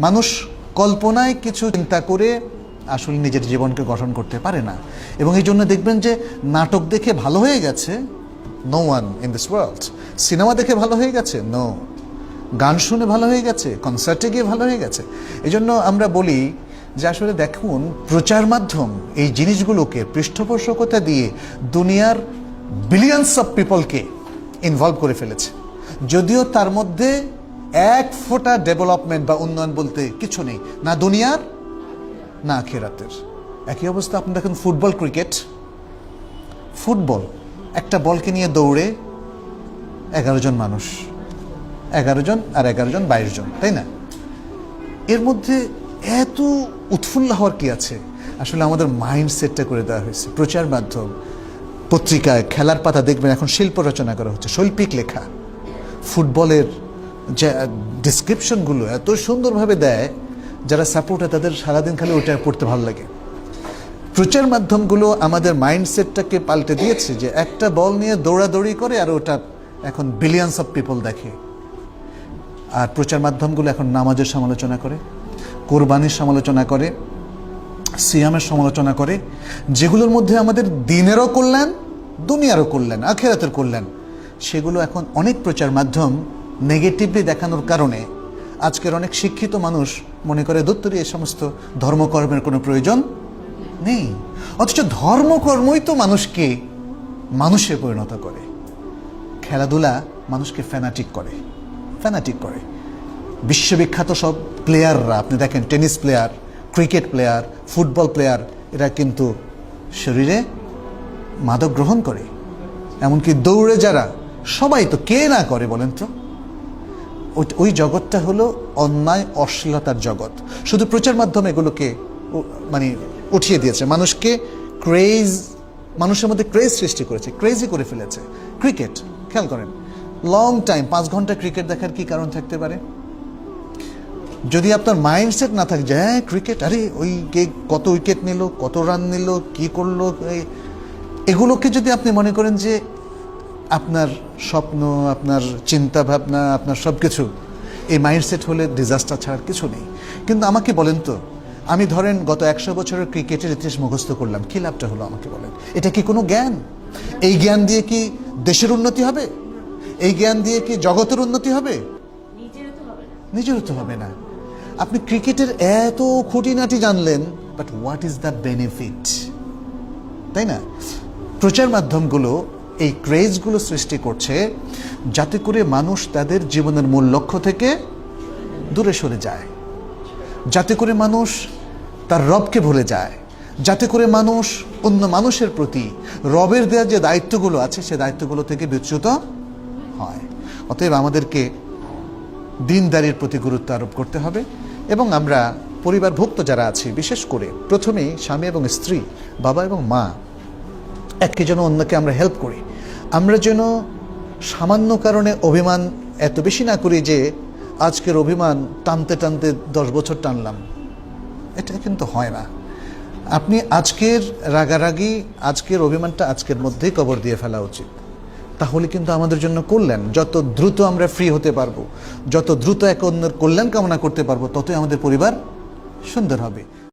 মানুষ কল্পনায় কিছু চিন্তা করে আসলে নিজের জীবনকে গঠন করতে পারে না। এবং এই জন্য দেখবেন যে নাটক দেখে ভালো হয়ে গেছে no one in this world cinema দেখে ভালো হয়ে গেছে নো গান শুনে ভালো হয়ে গেছে কনসার্টে গিয়ে ভালো হয়ে গেছে। এই জন্য আমরা বলি যে আসলে দেখুন, প্রচার মাধ্যম এই জিনিসগুলোকে পৃষ্ঠপোষকতা দিয়ে দুনিয়ার বিলিয়ন্স অফ পিপলকে ইনভলভ করে ফেলেছে। যদিও তার মধ্যে এক ফোঁটা ডেভেলপমেন্ট বা উন্নয়ন বলতে কিছু নেই। না দুনিয়ার, না আখেরাতের। একই অবস্থা, আপনি দেখেন ফুটবল ক্রিকেট ফুটবল একটা বলকে নিয়ে দৌড়ে এগারো জন মানুষ। এগারো জন আর এগারো জন বাইশ জন, তাই না? এর মধ্যে এত উৎফুল্ল হওয়ার কি আছে? আসলে আমাদের মাইন্ড সেটটা করে দেওয়া হয়েছে। প্রচার মাধ্যম, পত্রিকায় খেলার পাতা দেখবেন, এখন শিল্প রচনা করা হচ্ছে, শৈল্পিক লেখা। ফুটবলের যে ডিসক্রিপশনগুলো এত সুন্দরভাবে দেয়, যারা সাপোর্টার তাদের সারাদিন খালি ওটা পড়তে ভালো লাগে। প্রচার মাধ্যমগুলো আমাদের মাইন্ডসেটটাকে পাল্টে দিয়েছে যে, একটা বল নিয়ে দৌড়াদৌড়ি করে আর ওটা এখন বিলিয়ন্স অফ পিপল দেখে। আর প্রচার মাধ্যমগুলো এখন নামাজের সমালোচনা করে, কোরবানির সমালোচনা করে, সিয়ামের সমালোচনা করে, যেগুলোর মধ্যে আমাদের দিনেরও কল্যাণ, দুনিয়ারও কল্যাণ, আখেরাতের কল্যাণ, সেগুলো এখন অনেক প্রচার মাধ্যম নেগেটিভলি দেখানোর কারণে আজকের অনেক শিক্ষিত মানুষ মনে করে, দত্তরি, এ সমস্ত ধর্মকর্মের কোনো প্রয়োজন নেই। অথচ ধর্মকর্মই তো মানুষকে, মানুষে পরিণত করে। খেলাধুলা মানুষকে ফ্যানাটিক করে ফ্যানাটিক করে। বিশ্ববিখ্যাত সব প্লেয়াররা আপনি দেখেন tennis player cricket player football player এরা কিন্তু শরীরে মাদক গ্রহণ করে। এমনকি দৌড়ে যারা, সবাই তো কে না করে বলেন তো? ওই- জগৎটা হলো অন্যায়, অশ্লীলতার জগৎ। শুধু প্রচার মাধ্যমে এগুলোকে মানে উঠিয়ে দিয়েছে। মানুষকে ক্রেজ মানুষের মধ্যে ক্রেজ সৃষ্টি করেছে ক্রেজি করে ফেলেছে। ক্রিকেট খেয়াল করেন। লং টাইম পাঁচ ঘণ্টা ক্রিকেট দেখার কি কারণ থাকতে পারে? যদি আপনার মাইন্ডসেট না থাকে হ্যাঁ ক্রিকেট আরে ওই কে কত উইকেট নিল, কত রান নিল, কি করল এগুলোকে যদি আপনি মনে করেন যে আপনার স্বপ্ন, আপনার চিন্তা ভাবনা আপনার সব কিছু এই মাইন্ডসেট হলে ডিজাস্টার ছাড়ার কিছু নেই। কিন্তু আমাকে বলেন তো, আমি ধরেন গত একশো বছরের ক্রিকেটের ইতিহাস মুখস্থ করলাম, কি লাভটা হলো আমাকে বলেন? এটা কি কোনো জ্ঞান? এই জ্ঞান দিয়ে কি দেশের উন্নতি হবে? এই জ্ঞান দিয়ে কি জগতের উন্নতি হবে? নিজেরও তো হবে না। আপনি ক্রিকেটের এত খুঁটিনাটি জানলেন but what is the benefit তাই না? প্রচার মাধ্যমগুলো এই ক্রেজগুলো সৃষ্টি করছে যাতে করে মানুষ তাদের জীবনের মূল লক্ষ্য থেকে দূরে সরে যায়। যাতে করে মানুষ তার রবকে ভুলে যায়। যাতে করে মানুষ অন্য মানুষের প্রতি রবের দেওয়া যে দায়িত্বগুলো আছে, সে দায়িত্বগুলো থেকে বিচ্যুত হয়। অতএব আমাদেরকে দিনদারির প্রতি গুরুত্ব আরোপ করতে হবে এবং আমরা পরিবারভুক্ত যারা আছি, বিশেষ করে প্রথমেই স্বামী এবং স্ত্রী, বাবা এবং মা এককে যেন অন্যকে আমরা হেল্প করি। আমরা যেন সামান্য কারণে অভিমান এত বেশি না করি যে আজকের অভিমান টানতে টানতে দশ বছর টানলাম। এটা কিন্তু হয় না। আপনি আজকের রাগারাগি, আজকের অভিমানটা আজকের মধ্যেই কবর দিয়ে ফেলা উচিত। তাহলে কিন্তু আমাদের জন্য কল্যাণ। যত দ্রুত আমরা ফ্রি হতে পারব, যত দ্রুত এক অন্যের কল্যাণ কামনা করতে পারব, ততই আমাদের পরিবার সুন্দর হবে।